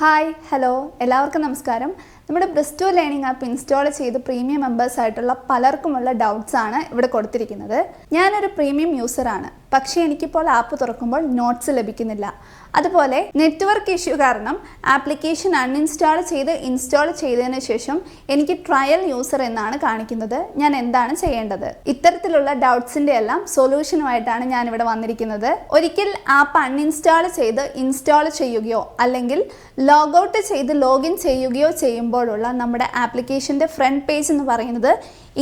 Hi hello എല്ലാവർക്കും നമസ്കാരം. നമ്മുടെ ബ്രിസ്റ്റോ ലേണിംഗ് ആപ്പ് ഇൻസ്റ്റാൾ ചെയ്ത് പ്രീമിയം മെമ്പേഴ്സ് ആയിട്ടുള്ള പലർക്കുമുള്ള ഡൗട്ട്സ് ആണ് ഇവിടെ കൊടുത്തിരിക്കുന്നത്. ഞാനൊരു പ്രീമിയം യൂസറാണ് പക്ഷേ എനിക്കിപ്പോൾ ആപ്പ് തുറക്കുമ്പോൾ നോട്ട്സ് ലഭിക്കുന്നില്ല. അതുപോലെ നെറ്റ്വർക്ക് ഇഷ്യൂ കാരണം ആപ്ലിക്കേഷൻ അൺഇൻസ്റ്റാൾ ചെയ്ത് ഇൻസ്റ്റാൾ ചെയ്തതിന് ശേഷം എനിക്ക് ട്രയൽ യൂസർ എന്നാണ് കാണിക്കുന്നത്. ഞാൻ എന്താണ് ചെയ്യേണ്ടത്? ഇത്തരത്തിലുള്ള ഡൗട്ട്സിന്റെ എല്ലാം സൊല്യൂഷനുമായിട്ടാണ് ഞാൻ ഇവിടെ വന്നിരിക്കുന്നത്. ഒരിക്കൽ ആപ്പ് അൺഇൻസ്റ്റാൾ ചെയ്ത് ഇൻസ്റ്റാൾ ചെയ്യുകയോ അല്ലെങ്കിൽ ലോഗൌട്ട് ചെയ്ത് ലോഗിൻ ചെയ്യുകയോ ചെയ്യുമ്പോഴുള്ള നമ്മുടെ ആപ്ലിക്കേഷന്റെ ഫ്രണ്ട് പേജ് എന്ന് പറയുന്നത്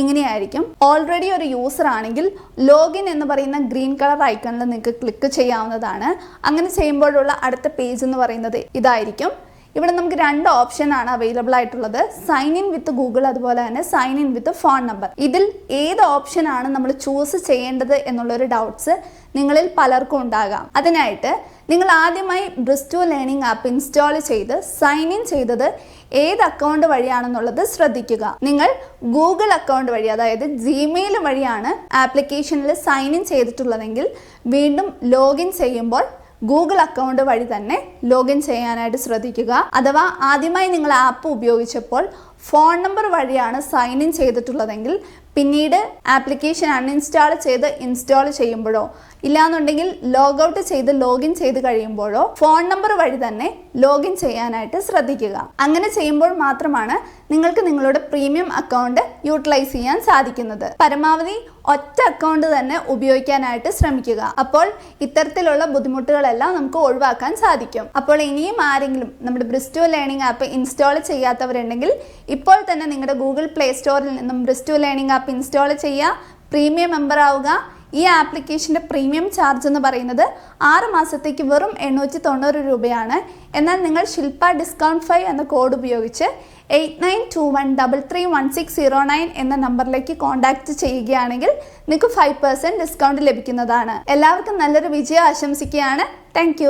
ഇങ്ങനെയായിരിക്കും. ഓൾറെഡി ഒരു യൂസർ ആണെങ്കിൽ ലോഗിൻ എന്ന് പറയുന്ന ഗ്രീൻ കളർ ഐക്കണിൽ നിങ്ങൾക്ക് ക്ലിക്ക് ചെയ്യാവുന്നതാണ്. അങ്ങനെ ചെയ്യുമ്പോഴുള്ള അടുത്ത പേജ് എന്ന് പറയുന്നത് ഇതായിരിക്കും. ഇവിടെ നമുക്ക് രണ്ട് ഓപ്ഷൻ ആണ് അവൈലബിൾ ആയിട്ടുള്ളത്. സൈൻ ഇൻ വിത്ത് ഗൂഗിൾ അതുപോലെ തന്നെ sign in with phone number ഇതിൽ ഏത് ഓപ്ഷൻ ആണ് നമ്മൾ ചൂസ് ചെയ്യേണ്ടത് എന്നുള്ളൊരു ഡൗട്ട്സ് നിങ്ങളിൽ പലർക്കും ഉണ്ടാകാം. അതിനായിട്ട് നിങ്ങൾ ആദ്യമായി ബ്രിസ്റ്റോ ലേണിംഗ് ആപ്പ് ഇൻസ്റ്റാൾ ചെയ്ത് സൈൻ ഇൻ ചെയ്തത് ഏത് അക്കൗണ്ട് വഴിയാണെന്നുള്ളത് ശ്രദ്ധിക്കുക. നിങ്ങൾ ഗൂഗിൾ അക്കൗണ്ട് വഴി അതായത് ജിമെയിൽ വഴിയാണ് ആപ്ലിക്കേഷനിൽ സൈൻ ഇൻ ചെയ്തിട്ടുള്ളതെങ്കിൽ വീണ്ടും ലോഗിൻ ചെയ്യുമ്പോൾ ഗൂഗിൾ അക്കൗണ്ട് വഴി തന്നെ ലോഗിൻ ചെയ്യാനായിട്ട് ശ്രദ്ധിക്കുക. അഥവാ ആദ്യമായി നിങ്ങൾ ആപ്പ് ഉപയോഗിച്ചപ്പോൾ ഫോൺ നമ്പർ വഴിയാണ് സൈൻ ഇൻ ചെയ്തിട്ടുള്ളതെങ്കിൽ പിന്നീട് ആപ്ലിക്കേഷൻ അൺഇൻസ്റ്റാൾ ചെയ്ത് ഇൻസ്റ്റാൾ ചെയ്യുമ്പോഴോ ഇല്ലാന്നുണ്ടെങ്കിൽ ലോഗൗട്ട് ചെയ്ത് ലോഗിൻ ചെയ്ത് കഴിയുമ്പോഴോ ഫോൺ നമ്പർ വഴി തന്നെ ലോഗിൻ ചെയ്യാനായിട്ട് ശ്രദ്ധിക്കുക. അങ്ങനെ ചെയ്യുമ്പോൾ മാത്രമാണ് നിങ്ങൾക്ക് നിങ്ങളുടെ പ്രീമിയം അക്കൗണ്ട് യൂട്ടിലൈസ് ചെയ്യാൻ സാധിക്കുന്നത്. പരമാവധി ഒറ്റ അക്കൗണ്ട് തന്നെ ഉപയോഗിക്കാനായിട്ട് ശ്രമിക്കുക. അപ്പോൾ ഇത്തരത്തിലുള്ള ബുദ്ധിമുട്ടുകളെല്ലാം നമുക്ക് ഒഴിവാക്കാൻ സാധിക്കും. അപ്പോൾ ഇനിയും ആരെങ്കിലും നമ്മുടെ ബ്രിസ്റ്റോ ലേണിംഗ് ആപ്പ് ഇൻസ്റ്റാൾ ചെയ്യാത്തവരുണ്ടെങ്കിൽ ഇപ്പോൾ തന്നെ നിങ്ങളുടെ ഗൂഗിൾ പ്ലേ സ്റ്റോറിൽ നിന്നും ബ്രിസ്റ്റു ലേണിംഗ് ആപ്പ് ഇൻസ്റ്റാൾ ചെയ്യുക പ്രീമിയം മെമ്പർ ആവുക. ഈ ആപ്ലിക്കേഷന്റെ പ്രീമിയം ചാർജ് എന്ന് പറയുന്നത് ആറ് മാസത്തേക്ക് വെറും എണ്ണൂറ്റി തൊണ്ണൂറ് രൂപയാണ്. എന്നാൽ നിങ്ങൾ ശില്പ ഡിസ്കൗണ്ട് ഫൈവ് എന്ന കോഡ് ഉപയോഗിച്ച് eight nine two one double three one six zero nine എന്ന നമ്പറിലേക്ക് കോൺടാക്റ്റ് ചെയ്യുകയാണെങ്കിൽ നിങ്ങൾക്ക് ഫൈവ് പെർസെന്റ് ഡിസ്കൗണ്ട് ലഭിക്കുന്നതാണ്. എല്ലാവർക്കും നല്ലൊരു വിജയം ആശംസിക്കുകയാണ്. താങ്ക്